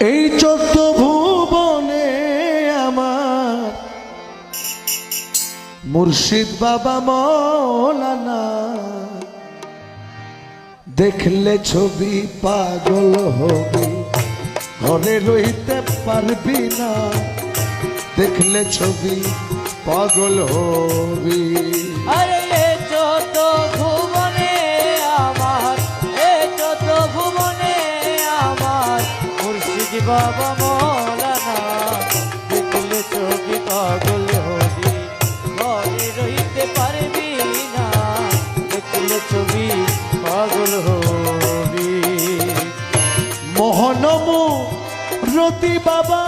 এই চোদ্দ ভুবনে আমার মুর্শিদ বাবা মৌলানা। দেখলে ছবি পাগল হবি, ঘরে রইতে পারবি না। দেখলে ছবি পাগল হবি। আরে মোহনমু রতি বাবা।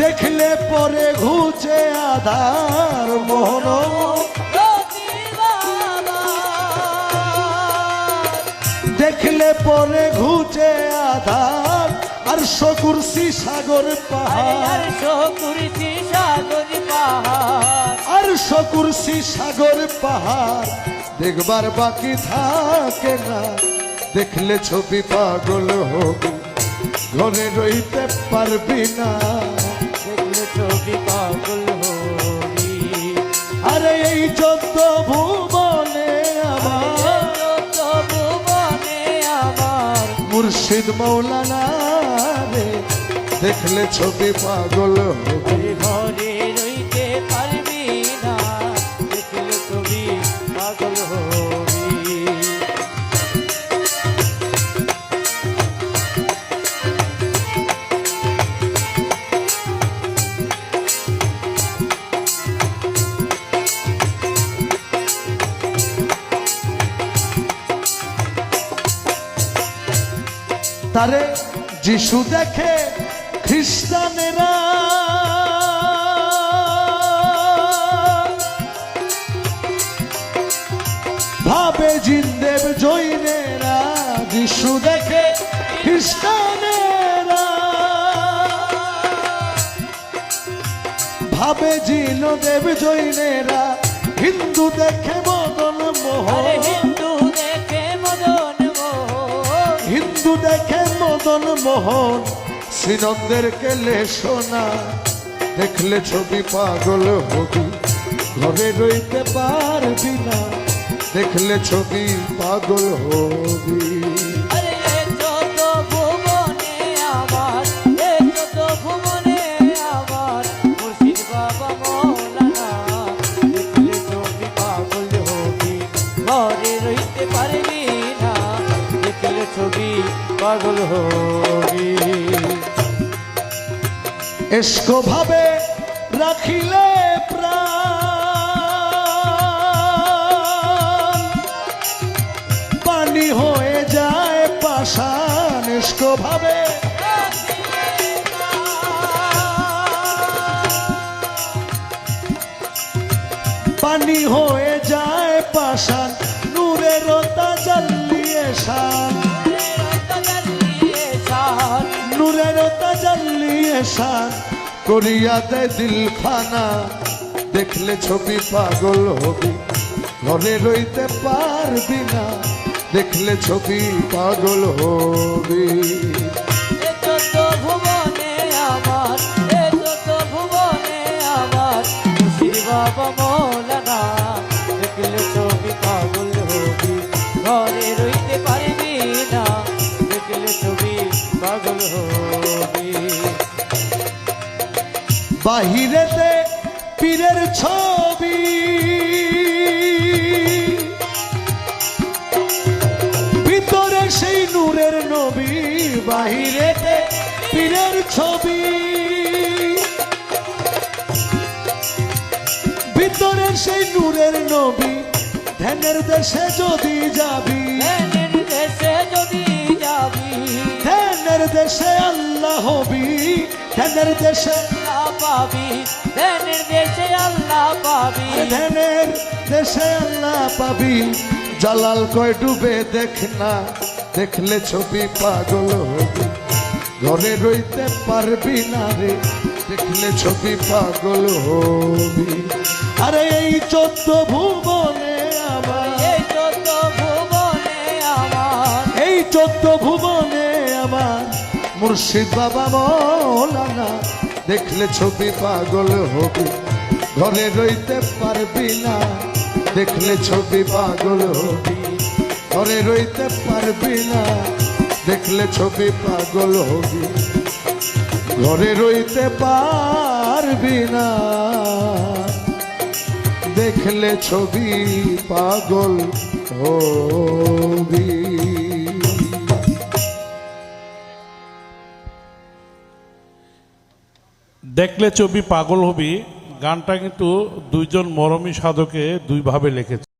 দেখলে পরে ঘুচে আধার বাবা। দেখলে পরে ঘুচে আধার আর শকুরসি সাগর পাহাড়। আর শকুরছি সাগর পাহাড়। আর শকুরসি সাগর পাহাড়। দেখবার বাকি থাকে না। দেখলে ছবি পাগল হবি। ঘরে রইতে পারবি না। দেখলে ছবি পাগল হবি। আরে এই চোদ্দ ভুবনে আমার। ভুবনে আমার। মুর্শিদ মৌলানা রে দেখলে ছবি পাগল হবি। ঘরে রইতে পারবি তারে যিশু দেখে খ্রিস্টানেরা। ভাবে জিন্দেব জৈনেরা, যিশু দেখে খ্রিস্টানেরা। ভাবে জিন দেব জৈনেরা, হিন্দু দেখে মদন আরে মদন মোহন সিনন্দের কেলে সোনা। দেখলে ছবি পাগল হবি, ঘরে রইতে পারবি না। দেখলে ছবি পাগল হবি। পাগল হবি। এসকো ভাবে রাখিলে প্রাণ। পানি হয়ে যায় পাষাণ, এসকো ভাবে পানি হয়ে যায় পাষাণ, নূরের নিয়ে শান। করিয়া দেয় দিল ফানা দেখলে ছবি পাগল হবি ঘরে রইতে পারবি না। দেখলে ছবি পাগল হবি। ভুবনে আমার ভুবনে আমার বাবা মৌলানা বাহিরেতে পীরের ছবি। ভিতরে সেই নূরের নবী, বাহিরেতে পীরের ছবি। ভিতরে সেই নূরের নবী, ধ্যানের দেশে যদি যাবি। দেশে যদি যাবি ধ্যানের দেশে আল্লাহ হবি ধ্যানের দেশে পাবি ধ্যানের দেশে আল্লাহ পাবি। ধ্যানের দেশে আল্লাহ পাবি। জালাল কয় ডুবে দেখ না দেখলে ছবি পাগল হবি। ঘরে রইতে পারবি না রে দেখলে ছবি পাগল হবি। আরে এই চোদ্দ ভুবনে আমার চোদ্দ ভুবনে আমার মুর্শিদ বাবা মৌলানা। দেখলে ছবি পাগল হবি, ঘরে রইতে পারবি না। দেখলে ছবি পাগল হবি, ঘরে রইতে পারবি না। দেখলে ছবি পাগল হবি, ঘরে রইতে পারবি না। দেখলে ছবি পাগল হবি। দেখলে চবি পাগল হবি গানটা কিন্তু দুইজন মরমী সাধকে দুইভাবে লিখেছে।